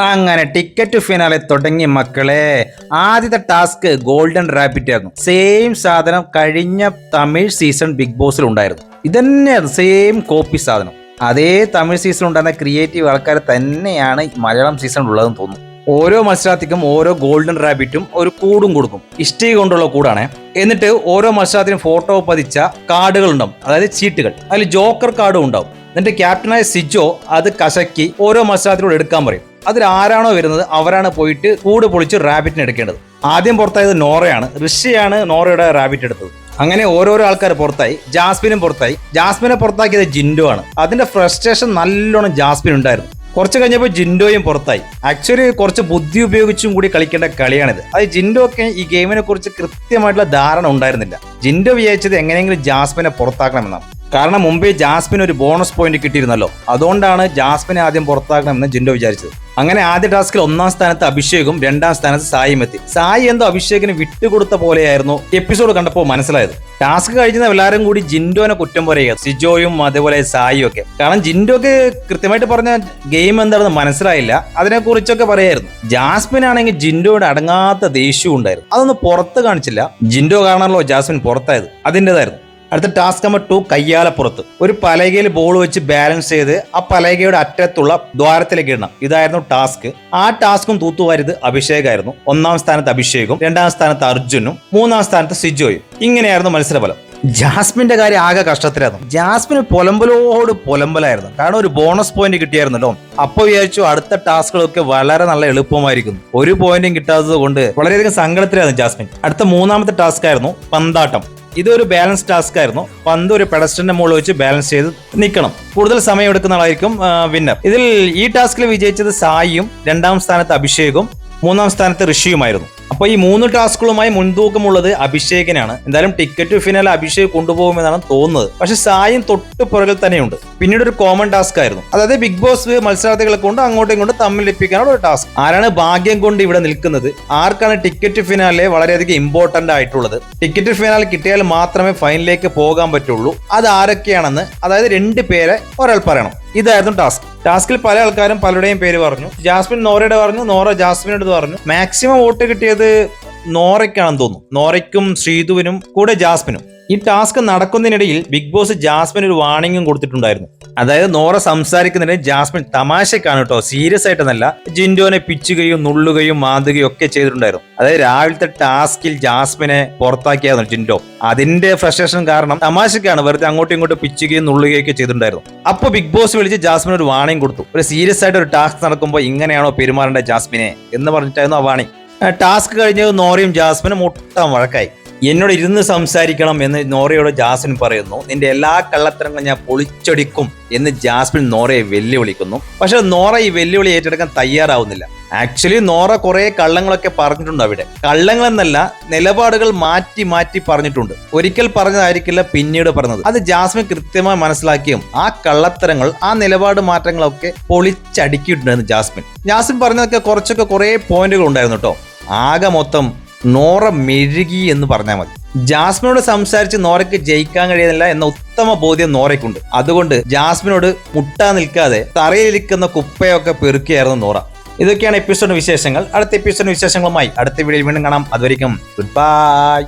അങ്ങനെ ticket finale തുടങ്ങി മക്കളെ ആദ്യത്തെ ടാസ്ക് ഗോൾഡൻ റാപ്പിറ്റ് ആയിരുന്നു. സെയിം സാധനം കഴിഞ്ഞ തമിഴ് സീസൺ ബിഗ് ബോസിൽ ഉണ്ടായിരുന്നു. ഇതന്നെയായിരുന്നു സെയിം കോപ്പി സാധനം. അതേ തമിഴ് സീസൺ ഉണ്ടായിരുന്ന ക്രിയേറ്റീവ് ആൾക്കാർ തന്നെയാണ് മലയാളം സീസൺ ഉള്ളതെന്ന് തോന്നുന്നു. ഓരോ മത്സരാർത്ഥിക്കും ഓരോ ഗോൾഡൻ റാബിറ്റും ഒരു കൂടും കൊടുക്കും. ഇഷ്ടിക കൊണ്ടുള്ള കൂടാണ്. എന്നിട്ട് ഓരോ മത്സരാർത്ഥിനും ഫോട്ടോ പതിച്ച കാർഡുകൾ ഉണ്ടാവും. അതായത് ചീട്ടുകൾ അതിൽ ജോക്കർ കാർഡും ഉണ്ടാവും. എന്നിട്ട് ക്യാപ്റ്റനായ സിജോ അത് കശക്കി ഓരോ മത്സരാർത്ഥിനോട് എടുക്കാൻ പറയും. അതിൽ ആരാണോ വരുന്നത് അവരാണ് പോയിട്ട് കൂട് പൊളിച്ച് റാബിറ്റിനെ എടുക്കേണ്ടത്. ആദ്യം പുറത്തായത് നോറയാണ്. ഋഷിയാണ് നോറയുടെ റാബിറ്റ് എടുത്തത്. അങ്ങനെ ഓരോരോ ആൾക്കാർ പുറത്തായി. ജാസ്മിനും പുറത്തായി. ജാസ്മിനെ പുറത്താക്കിയത് ജിൻഡോ ആണ്. അതിന്റെ ഫ്രസ്ട്രേഷൻ നല്ലോണം ജാസ്മിൻ ഉണ്ടായിരുന്നു. കുറച്ച് കഴിഞ്ഞപ്പോൾ ജിൻഡോയും പുറത്തായി. ആക്ച്വലി കുറച്ച് ബുദ്ധി ഉപയോഗിച്ചും കൂടി കളിക്കേണ്ട കളിയാണിത്. അത് ജിൻഡോ ഒക്കെ ഈ ഗെയിമിനെ കുറിച്ച് കൃത്യമായിട്ടുള്ള ധാരണ ഉണ്ടായിരുന്നില്ല. ജിൻഡോ വിചാരിച്ചത് എങ്ങനെയെങ്കിലും ജാസ്മിനെ പുറത്താക്കണമെന്നാണ്. കാരണം മുംബൈ ജാസ്മിന് ഒരു ബോണസ് പോയിന്റ് കിട്ടിയിരുന്നല്ലോ. അതുകൊണ്ടാണ് ജാസ്മിനെ ആദ്യം പുറത്താക്കണമെന്ന് ജിൻഡോ വിചാരിച്ചത്. അങ്ങനെ ആദ്യ ടാസ്കിൽ ഒന്നാം സ്ഥാനത്ത് അഭിഷേകും രണ്ടാം സ്ഥാനത്ത് സായിയും എത്തി. സായി എന്തോ അഭിഷേകിന് വിട്ടുകൊടുത്ത പോലെയായിരുന്നു എപ്പിസോഡ് കണ്ടപ്പോൾ മനസ്സിലായത്. ടാസ്ക് കഴിഞ്ഞ എല്ലാവരും കൂടി ജിൻഡോനെ കുറ്റം പറയുക സിജോയും അതേപോലെ സായിയും ഒക്കെ. കാരണം ജിൻഡോക്ക് കൃത്യമായിട്ട് പറഞ്ഞ ഗെയിം എന്താണെന്ന് മനസ്സിലായില്ല. അതിനെക്കുറിച്ചൊക്കെ പറയായിരുന്നു. ജാസ്മിൻ ആണെങ്കിൽ ജിൻഡോയുടെ അടങ്ങാത്ത ദേഷ്യവും ഉണ്ടായിരുന്നു. അതൊന്നും പുറത്ത് കാണിച്ചില്ല. ജിൻഡോ കാരണമല്ലോ ജാസ്മിൻ പുറത്തായത്. അതിന്റെതായിരുന്നു. അടുത്ത ടാസ്ക് നമ്പർ ടു കയ്യാലപ്പുറത്ത് ഒരു പലകയിൽ ബോൾ വെച്ച് ബാലൻസ് ചെയ്ത് ആ പലകയുടെ അറ്റത്തുള്ള ദ്വാരത്തിലേക്ക് ഇടണം. ഇതായിരുന്നു ടാസ്ക് ആ ടാസ്കും തൂത്തുവാരിത് അഭിഷേകായിരുന്നു. ഒന്നാം സ്ഥാനത്ത് അഭിഷേകും രണ്ടാം സ്ഥാനത്ത് അർജുനും മൂന്നാം സ്ഥാനത്ത് സിജോയും. ഇങ്ങനെയായിരുന്നു മത്സരഫലം. ജാസ്മിന്റെ കാര്യം ആകെ കഷ്ടത്തിലായിരുന്നു. ജാസ്മിന് പൊലമ്പലോട് പൊലമ്പലായിരുന്നു. കാരണം ഒരു ബോണസ് പോയിന്റ് കിട്ടിയായിരുന്നല്ലോ. അപ്പൊ വിചാരിച്ചു അടുത്ത ടാസ്കുകളൊക്കെ വളരെ നല്ല എളുപ്പമായിരിക്കും ഒരു പോയിന്റും കിട്ടാത്തത് കൊണ്ട് വളരെയധികം സങ്കടത്തിലായിരുന്നു ജാസ്മിൻ. അടുത്ത മൂന്നാമത്തെ ടാസ്ക് ആയിരുന്നു പന്താട്ടം. ഇതൊരു ബാലൻസ് ടാസ്ക് ആയിരുന്നു. പന്ത് ഒരു പെഡസ്റ്റന്റെ മുകളിൽ വെച്ച് ബാലൻസ് ചെയ്ത് നിൽക്കണം. കൂടുതൽ സമയം എടുക്കുന്ന ആളായിരിക്കും വിന്നർ. ഇതിൽ ഈ ടാസ്കിൽ വിജയിച്ചത് സായിയും രണ്ടാം സ്ഥാനത്ത് അഭിഷേകും മൂന്നാം സ്ഥാനത്ത് ഋഷിയുമായിരുന്നു. അപ്പോൾ ഈ മൂന്ന് ടാസ്കുകളുമായി മുൻതൂക്കമുള്ളത് അഭിഷേകിനാണ്. എന്തായാലും ടിക്കറ്റ് ഫിനാൽ അഭിഷേക് കൊണ്ടുപോകുമെന്നാണ് തോന്നുന്നത്. പക്ഷെ സായും തൊട്ട് പുറകിൽ തന്നെയുണ്ട്. പിന്നീട് ഒരു കോമൺ ടാസ്ക് ആയിരുന്നു. അതായത് ബിഗ് ബോസ് മത്സരാർത്ഥികളെ കൊണ്ട് അങ്ങോട്ടും ഇങ്ങോട്ടും തമ്മിൽ ലഭിക്കാനുള്ള ഒരു ടാസ്ക് ആരാണ് ഭാഗ്യം കൊണ്ട് ഇവിടെ നിൽക്കുന്നത്? ആർക്കാണ് ടിക്കറ്റ് ഫിനാലെ വളരെയധികം ഇമ്പോർട്ടന്റ് ആയിട്ടുള്ളത്? ടിക്കറ്റ് ഫിനാൽ കിട്ടിയാൽ മാത്രമേ ഫൈനലിലേക്ക് പോകാൻ പറ്റുള്ളൂ. അത് ആരൊക്കെയാണെന്ന് അതായത് രണ്ട് പേരെ ഒരാൾ പറയണം. ഇതായിരുന്നു ടാസ്ക് ടാസ്കിൽ പല ആൾക്കാരും പലരുടെയും പേര് പറഞ്ഞു. ജാസ്മിൻ നോറയുടെ പറഞ്ഞു നോറ ജാസ്മിനോട് പറഞ്ഞു. മാക്സിമം വോട്ട് കിട്ടിയത് നോറയ്ക്കാണെന്ന് തോന്നുന്നു. നോറയ്ക്കും ശ്രീധുവിനും കൂടെ ജാസ്മിനും. ഈ ടാസ്ക് നടക്കുന്നതിനിടയിൽ ബിഗ് ബോസ് ജാസ്മിൻ ഒരു വാണിംഗും കൊടുത്തിട്ടുണ്ടായിരുന്നു. അതായത് നോറ സംസാരിക്കുന്നതിന് ജാസ്മിൻ തമാശക്കാണ് കേട്ടോ. സീരിയസ് ആയിട്ടെന്നല്ല ജിൻഡോനെ പിച്ചുകയും നുള്ളുകയും മാന്തുകയും ഒക്കെ ചെയ്തിട്ടുണ്ടായിരുന്നു. അതായത് രാവിലത്തെ ടാസ്കിൽ ജാസ്മിനെ പുറത്താക്കിയായിരുന്നു ജിൻഡോ. അതിന്റെ ഫ്രസ്ട്രേഷൻ കാരണം തമാശക്കാണ് വെറുതെ അങ്ങോട്ടും ഇങ്ങോട്ടും പിച്ചുകയും നുള്ളുകയും ഒക്കെ ചെയ്തിട്ടുണ്ടായിരുന്നു. അപ്പൊ ബിഗ് ബോസ് വിളിച്ച് ജാസ്മിൻ ഒരു വാണിംഗ് കൊടുത്തു. ഒരു സീരിയസ് ആയിട്ട് ഒരു ടാസ്ക് നടക്കുമ്പോൾ ഇങ്ങനെയാണോ പെരുമാറേണ്ടത് ജാസ്മിനെ എന്ന് പറഞ്ഞിട്ടായിരുന്നു ആ വാണിംഗ്. ടാസ്ക് കഴിഞ്ഞ് നോറിയും ജാസ്മിനും മുട്ടാൻ വഴക്കായി. എന്നോട് ഇരുന്ന് സംസാരിക്കണം എന്ന് നോറയോട് ജാസ്മിൻ പറയുന്നു. നിന്റെ എല്ലാ കള്ളത്തരങ്ങളും ഞാൻ പൊളിച്ചൊടിക്കും എന്ന് ജാസ്മിൻ നോറയെ വെല്ലുവിളിക്കുന്നു. പക്ഷെ നോറ ഈ വെല്ലുവിളി ഏറ്റെടുക്കാൻ തയ്യാറാവുന്നില്ല. ആക്ച്വലി നോറ കുറെ കള്ളങ്ങളൊക്കെ പറഞ്ഞിട്ടുണ്ട് അവിടെ. കള്ളങ്ങൾ എന്നല്ല നിലപാടുകൾ മാറ്റി മാറ്റി പറഞ്ഞിട്ടുണ്ട്. ഒരിക്കൽ പറഞ്ഞതായിരിക്കില്ല പിന്നീട് പറഞ്ഞത്. അത് ജാസ്മിൻ കൃത്യമായി മനസ്സിലാക്കിയും ആ കള്ളത്തരങ്ങൾ ആ നിലപാട് മാറ്റങ്ങളൊക്കെ പൊളിച്ചടുക്കിയിട്ടുണ്ടായിരുന്നു ജാസ്മിൻ. ജാസ്മിൻ പറഞ്ഞതൊക്കെ കുറച്ചൊക്കെ കുറെ പോയിന്റുകൾ ഉണ്ടായിരുന്നു കേട്ടോ. ആകെ മൊത്തം നോറ മെഴുകി എന്ന് പറഞ്ഞാൽ മതി. ജാസ്മിനോട് സംസാരിച്ച് നോറയ്ക്ക് ജയിക്കാൻ കഴിയുന്നില്ല എന്ന ഉത്തമ ബോധ്യം നോറയ്ക്കുണ്ട്. അതുകൊണ്ട് ജാസ്മിനോട് മുട്ടാ നിൽക്കാതെ തറയിലിരിക്കുന്ന കുപ്പയൊക്കെ പെറുക്കിയായിരുന്നു നോറ. ഇതൊക്കെയാണ് എപ്പിസോഡ് വിശേഷങ്ങൾ. അടുത്ത എപ്പിസോഡ് വിശേഷങ്ങളുമായി അടുത്ത വീഡിയോയിൽ വീണ്ടും കാണാം. അതുവരെയും ഗുഡ് ബൈ